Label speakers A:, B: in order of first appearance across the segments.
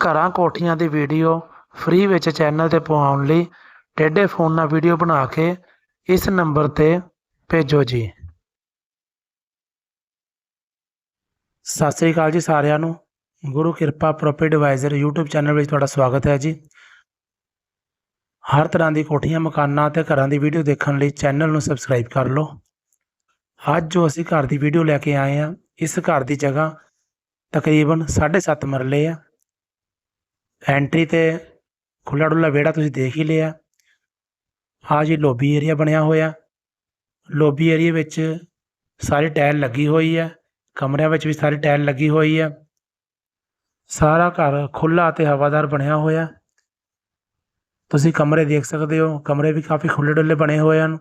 A: ਘਰਾਂ ਕੋਠੀਆਂ ਦੀ ਵੀਡੀਓ ਫ੍ਰੀ ਵਿੱਚ ਚੈਨਲ ਤੇ ਪਵਾਉਣ ਲਈ ਟੇਢੇ ਫੋਨ ਨਾਲ ਵੀਡੀਓ ਬਣਾ ਕੇ ਇਸ ਨੰਬਰ ਤੇ ਭੇਜੋ ਜੀ। ਸਤਿ ਸ੍ਰੀ ਅਕਾਲ ਜੀ ਸਾਰਿਆਂ ਨੂੰ। ਗੁਰੂ ਕਿਰਪਾ ਪ੍ਰੋਪਰਟੀ ਐਡਵਾਈਜ਼ਰ YouTube ਚੈਨਲ ਵਿੱਚ ਤੁਹਾਡਾ ਸਵਾਗਤ ਹੈ ਜੀ। ਹਰ ਤਰ੍ਹਾਂ ਦੀ ਕੋਠੀਆਂ, ਮਕਾਨਾਂ ਤੇ ਘਰਾਂ ਦੀ ਵੀਡੀਓ ਦੇਖਣ ਲਈ ਚੈਨਲ ਨੂੰ ਸਬਸਕ੍ਰਾਈਬ ਕਰ ਲਓ। ਅੱਜ ਜੋ ਅਸੀਂ ਘਰ ਦੀ ਵੀਡੀਓ ਲੈ ਕੇ ਆਏ ਹਾਂ, ਇਸ ਘਰ ਦੀ ਜਗ੍ਹਾ ਤਕਰੀਬਨ 7.5 ਮਰਲੇ ਆ। ਐਂਟਰੀ ਤੇ ਖੁੱਲਾ ਡੁੱਲਾ ਵਿਹੜਾ ਤੁਸੀਂ ਦੇਖ ਹੀ ਲਿਆ। ਆ ਜੀ ਲੋਬੀ ਏਰੀਆ ਬਣਿਆ ਹੋਇਆ। ਲੋਬੀ ਏਰੀਆ ਵਿੱਚ ਸਾਰੀ ਟਾਇਲ ਲੱਗੀ ਹੋਈ ਹੈ। ਕਮਰਿਆਂ ਵਿੱਚ ਵੀ ਸਾਰੀ ਟਾਇਲ ਲੱਗੀ ਹੋਈ ਹੈ। ਸਾਰਾ ਘਰ ਖੁੱਲਾ ਅਤੇ ਹਵਾਦਾਰ ਬਣਿਆ ਹੋਇਆ। ਤੁਸੀਂ ਕਮਰੇ ਦੇਖ ਸਕਦੇ ਹੋ। ਕਮਰੇ ਵੀ ਕਾਫੀ ਖੁੱਲੇ ਡੁੱਲੇ ਬਣੇ ਹੋਏ ਹਨ।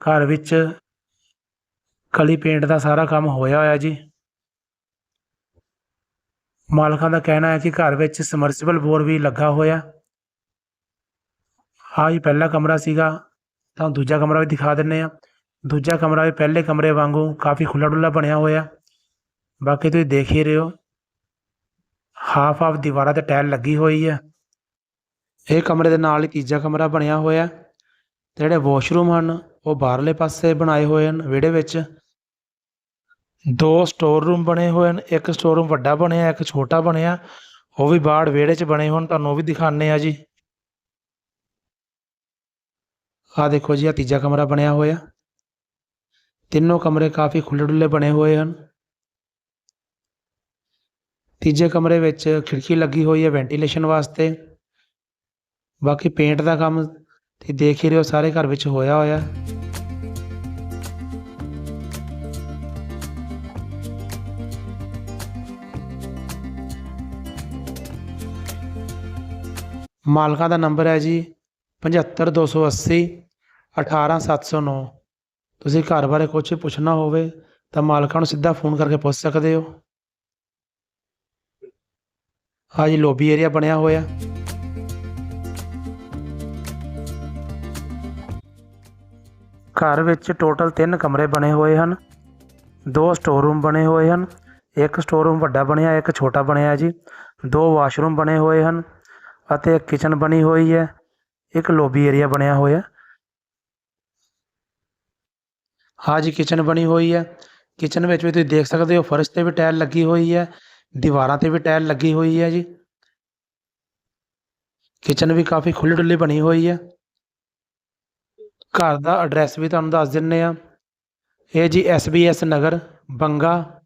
A: ਘਰ ਵਿੱਚ ਕਲੀ ਪੇਂਟ ਦਾ ਸਾਰਾ ਕੰਮ ਹੋਇਆ ਹੋਇਆ ਜੀ। ਮਾਲਕਾਂ ਦਾ ਕਹਿਣਾ ਹੈ ਕਿ ਘਰ ਵਿੱਚ ਸਮਰਸੀਬਲ ਬੋਰ ਵੀ ਲੱਗਾ ਹੋਇਆ। ਆਹ ਜੀ ਪਹਿਲਾ ਕਮਰਾ ਸੀਗਾ, ਤਾਂ ਦੂਜਾ ਕਮਰਾ ਵੀ ਦਿਖਾ ਦਿੰਨੇ ਆ ਦੂਜਾ ਕਮਰਾ ਵੀ ਪਹਿਲੇ ਕਮਰੇ ਵਾਂਗੂ ਕਾਫੀ ਖੁੱਲਾ ਡੁੱਲਾ ਬਣਿਆ ਹੋਇਆ। ਬਾਕੀ ਤੁਸੀਂ ਦੇਖ ਹੀ ਰਹੇ ਹੋ ਹਾਫ ਹਾਫ ਦੀਵਾਰਾਂ ਤੇ ਟਾਇਲ ਲੱਗੀ ਹੋਈ ਹੈ। ਇਹ ਕਮਰੇ ਦੇ ਨਾਲ ਹੀ ਤੀਜਾ ਕਮਰਾ ਬਣਿਆ ਹੋਇਆ। ਤੇ ਜਿਹੜੇ ਵਾਸ਼ਰੂਮ ਹਨ, ਉਹ ਬਾਹਰਲੇ ਪਾਸੇ ਬਣਾਏ ਹੋਏ ਹਨ, ਵਿਹੜੇ ਵਿੱਚ। ਦੋ ਸਟੋਰ ਰੂਮ ਬਣੇ ਹੋਏ ਹਨ, ਇੱਕ ਸਟੋਰ ਰੂਮ ਵੱਡਾ ਬਣਿਆ, ਇੱਕ ਛੋਟਾ ਬਣਿਆ। ਉਹ ਵੀ ਬਾੜ ਵਿਹੜੇ 'ਚ ਬਣੇ ਹੋਣ, ਤੁਹਾਨੂੰ ਉਹ ਵੀ ਦਿਖਾਣੇ ਆ ਜੀ। ਆ ਦੇਖੋ ਜੀ ਆ ਤੀਜਾ ਕਮਰਾ ਬਣਿਆ ਹੋਇਆ। ਤਿੰਨੋਂ ਕਮਰੇ ਕਾਫੀ ਖੁੱਲੇ ਡੁੱਲੇ ਬਣੇ ਹੋਏ ਹਨ। ਤੀਜੇ ਕਮਰੇ ਵਿੱਚ ਖਿੜਕੀ ਲੱਗੀ ਹੋਈ ਹੈ ਵੈਂਟੀਲੇਸ਼ਨ ਵਾਸਤੇ। ਬਾਕੀ ਪੇਂਟ ਦਾ ਕੰਮ ਤੁਸੀਂ ਦੇਖ ਹੀ ਰਹੇ ਹੋ, ਸਾਰੇ ਘਰ ਵਿੱਚ ਹੋਇਆ ਹੋਇਆ। ਮਾਲਕਾਂ ਦਾ ਨੰਬਰ ਹੈ ਜੀ 75280 18709 ਤੁਸੀਂ ਘਰ ਬਾਰੇ ਕੁਝ ਪੁੱਛਣਾ ਹੋਵੇ ਤਾਂ ਮਾਲਕਾਂ ਨੂੰ ਸਿੱਧਾ ਫੋਨ ਕਰਕੇ ਪੁੱਛ ਸਕਦੇ ਹੋ। ਹਾਂ ਜੀ ਲੌਬੀ ਏਰੀਆ ਬਣਿਆ ਹੋਇਆ। ਘਰ ਵਿੱਚ ਟੋਟਲ 3 ਕਮਰੇ ਬਣੇ ਹੋਏ ਹਨ। ਦੋ ਸਟੋਰ ਰੂਮ ਬਣੇ ਹੋਏ ਹਨ। ਇੱਕ ਸਟੋਰ ਰੂਮ ਵੱਡਾ ਬਣਿਆ, ਇੱਕ ਛੋਟਾ ਬਣਿਆ ਜੀ। ਦੋ ਵਾਸ਼ਰੂਮ ਬਣੇ ਹੋਏ ਹਨ। ਅਤੇ ਇੱਕ ਕਿਚਨ ਬਣੀ ਹੋਈ ਹੈ। ਇੱਕ ਲੋਬੀ ਏਰੀਆ ਬਣਿਆ ਹੋਇਆ। ਹਾਂ ਜੀ ਕਿਚਨ ਬਣੀ ਹੋਈ ਹੈ। ਕਿਚਨ ਵਿੱਚ ਵੀ ਤੁਸੀਂ ਦੇਖ ਸਕਦੇ ਹੋ, ਫਰਸ਼ ਤੇ ਵੀ ਟਾਇਲ ਲੱਗੀ ਹੋਈ ਹੈ। ਦੀਵਾਰਾਂ ਤੇ ਵੀ ਟਾਇਲ ਲੱਗੀ ਹੋਈ ਹੈ ਜੀ। ਕਿਚਨ ਵੀ ਕਾਫੀ ਖੁੱਲੀ ਡੁੱਲੀ ਬਣੀ ਹੋਈ ਹੈ। ਘਰ ਦਾ ਐਡਰੈਸ ਵੀ ਤੁਹਾਨੂੰ ਦੱਸ ਦਿੰਨੇ ਆ ਇਹ ਜੀ ਐਸ ਨਗਰ, ਬੰਗਾ,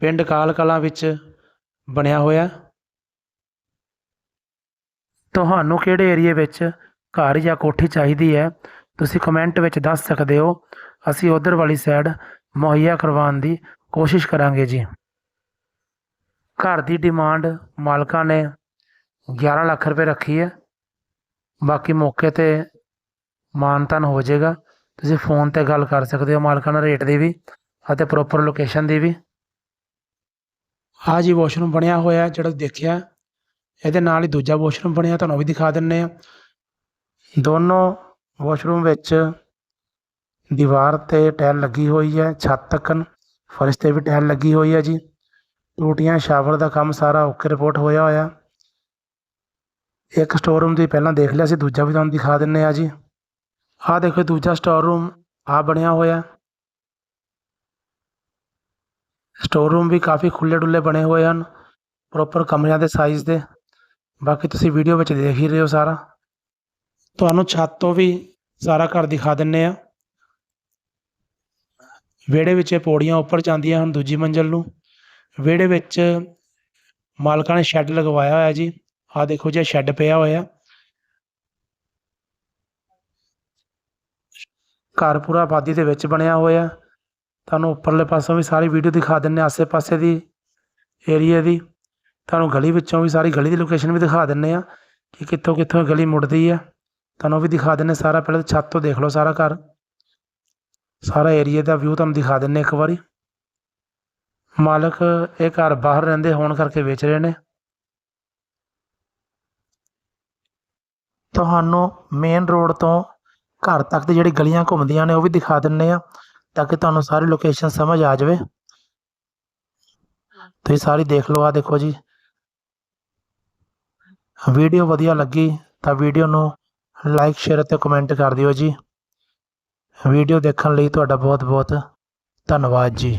A: ਪਿੰਡ ਕਾਲ ਕਲਾਂ ਵਿੱਚ ਬਣਿਆ ਹੋਇਆ। ਤੁਹਾਨੂੰ ਕਿਹੜੇ ਏਰੀਏ ਵਿੱਚ ਘਰ ਜਾਂ ਕੋਠੀ ਚਾਹੀਦੀ ਹੈ? ਤੁਸੀਂ ਕਮੈਂਟ ਵਿੱਚ ਦੱਸ ਸਕਦੇ ਹੋ। ਅਸੀਂ ਉਧਰ ਵਾਲੀ ਸਾਈਡ ਮੁਹੱਈਆ ਕਰਵਾਉਣ ਦੀ ਕੋਸ਼ਿਸ਼ ਕਰਾਂਗੇ ਜੀ। ਘਰ ਦੀ ਡਿਮਾਂਡ ਮਾਲਕਾਂ ਨੇ 11 ਲੱਖ ਰੁਪਏ ਰੱਖੀ ਹੈ। ਬਾਕੀ ਮੌਕੇ ਤੇ ਮਾਨਤਨ ਹੋ ਜਾਏਗਾ। ਤੁਸੀਂ ਫੋਨ ਤੇ ਗੱਲ ਕਰ ਸਕਦੇ ਹੋ ਮਾਲਕਾਂ ਨਾਲ ਰੇਟ ਦੀ ਵੀ ਅਤੇ ਪ੍ਰੋਪਰ ਲੋਕੇਸ਼ਨ ਦੀ ਵੀ। ਹਾਂ ਜੀ ਵਾਸ਼ਰੂਮ ਬਣਿਆ ਹੋਇਆ ਜਿਹੜਾ ਦੇਖਿਆ। ਇਹਦੇ ਨਾਲ ਹੀ ਦੂਜਾ ਵਾਸ਼ਰੂਮ ਬਣਿਆ, ਤੁਹਾਨੂੰ ਵੀ ਦਿਖਾ ਦਿੰਨੇ ਆ। ਦੋਨੋਂ ਵਾਸ਼ਰੂਮ ਵਿੱਚ ਦੀਵਾਰ ਤੇ ਟਾਇਲ ਲੱਗੀ ਹੋਈ ਹੈ, ਛੱਤ ਤੱਕਨ ਫਰਸ਼ ਤੇ ਵੀ ਟਾਇਲ ਲੱਗੀ ਹੋਈ ਹੈ ਜੀ। ਟੂਟੀਆਂ, ਸ਼ਾਵਰ ਦਾ ਕੰਮ ਸਾਰਾ ਓਕੇ ਰਿਪੋਰਟ ਹੋਇਆ ਹੋਇਆ। ਇੱਕ ਸਟੋਰ ਰੂਮ ਦੀ ਪਹਿਲਾਂ ਦੇਖ ਲਿਆ ਸੀ, ਦੂਜਾ ਵੀ ਤੁਹਾਨੂੰ ਦਿਖਾ ਦਿੰਨੇ ਆ ਜੀ। ਆਹ ਦੇਖੋ ਦੂਜਾ ਸਟੋਰ ਰੂਮ ਆ ਬਣਿਆ ਹੋਇਆ। ਸਟੋਰ ਰੂਮ ਵੀ ਕਾਫੀ ਖੁੱਲੇ ਡੁੱਲੇ ਬਣੇ ਹੋਏ ਹਨ ਪ੍ਰੋਪਰ ਕਮਰਿਆਂ ਦੇ ਸਾਈਜ਼ ਦੇ। ਬਾਕੀ ਤੁਸੀਂ ਵੀਡੀਓ ਵਿੱਚ ਦੇਖ ਹੀ ਰਹੇ ਹੋ ਸਾਰਾ। ਤੁਹਾਨੂੰ ਛੱਤ ਤੋਂ ਵੀ ਸਾਰਾ ਘਰ ਦਿਖਾ ਦਿੰਨੇ ਆ। ਵਿਹੜੇ ਵਿੱਚ ਇਹ ਪੌੜੀਆਂ ਉੱਪਰ ਜਾਂਦੀਆਂ ਹਨ ਦੂਜੀ ਮੰਜ਼ਲ ਨੂੰ। ਵਿਹੜੇ ਵਿੱਚ ਮਾਲਕਾਂ ਨੇ ਸ਼ੈੱਡ ਲਗਵਾਇਆ ਹੋਇਆ ਜੀ। ਆਹ ਦੇਖੋ ਜੀ ਸ਼ੈੱਡ ਪਿਆ ਹੋਇਆ। ਘਰ ਪੂਰਾ ਆਬਾਦੀ ਦੇ ਵਿੱਚ ਬਣਿਆ ਹੋਇਆ। ਤੁਹਾਨੂੰ ਉੱਪਰਲੇ ਪਾਸੋਂ ਵੀ ਸਾਰੀ ਵੀਡੀਓ ਦਿਖਾ ਦਿੰਨੇ ਆਸੇ ਪਾਸੇ ਦੀ ਏਰੀਆ ਦੀ। ਤੁਹਾਨੂੰ ਗਲੀ ਵਿੱਚੋਂ ਵੀ ਸਾਰੀ ਗਲੀ ਦੀ ਲੋਕੇਸ਼ਨ ਵੀ ਦਿਖਾ ਦਿੰਨੇ ਆ ਕਿ ਕਿੱਥੋਂ ਕਿੱਥੋਂ ਗਲੀ ਮੁੜਦੀ ਆ। ਤੁਹਾਨੂੰ ਵੀ ਦਿਖਾ ਦਿੰਨੇ ਸਾਰਾ, ਪਹਿਲਾਂ ਛੱਤ ਤੋਂ ਦੇਖ ਲਓ ਸਾਰਾ ਘਰ। ਸਾਰਾ ਏਰੀਆ ਦਾ ਵਿਊ ਤੁਹਾਨੂੰ ਦਿਖਾ ਦਿੰਨੇ ਇੱਕ ਵਾਰੀ। ਮਾਲਕ ਇਹ ਘਰ ਬਾਹਰ ਰਹਿੰਦੇ ਹੋਣ ਕਰਕੇ ਵੇਚ ਰਹੇ ਨੇ। ਤੁਹਾਨੂੰ ਮੇਨ ਰੋਡ ਤੋਂ ਘਰ ਤੱਕ ਦੀ ਜਿਹੜੀ ਗਲੀਆਂ ਘੁੰਮਦੀਆਂ ਨੇ ਉਹ ਵੀ ਦਿਖਾ ਦਿੰਨੇ ਆ, ਤਾਂ ਕਿ ਤੁਹਾਨੂੰ ਸਾਰੀ ਲੋਕੇਸ਼ਨ ਸਮਝ ਆ ਜਾਵੇ। ਤੁਸੀਂ ਸਾਰੀ ਦੇਖ ਲਓ ਆ ਦੇਖੋ ਜੀ। ਵੀਡੀਓ ਵਧੀਆ ਲੱਗੀ ਤਾਂ ਵੀਡੀਓ ਨੂੰ ਲਾਈਕ ਸ਼ੇਅਰ ਅਤੇ ਕਮੈਂਟ ਕਰ ਦਿਓ ਜੀ। ਵੀਡੀਓ ਦੇਖਣ ਲਈ ਤੁਹਾਡਾ ਬਹੁਤ ਬਹੁਤ ਧੰਨਵਾਦ ਜੀ।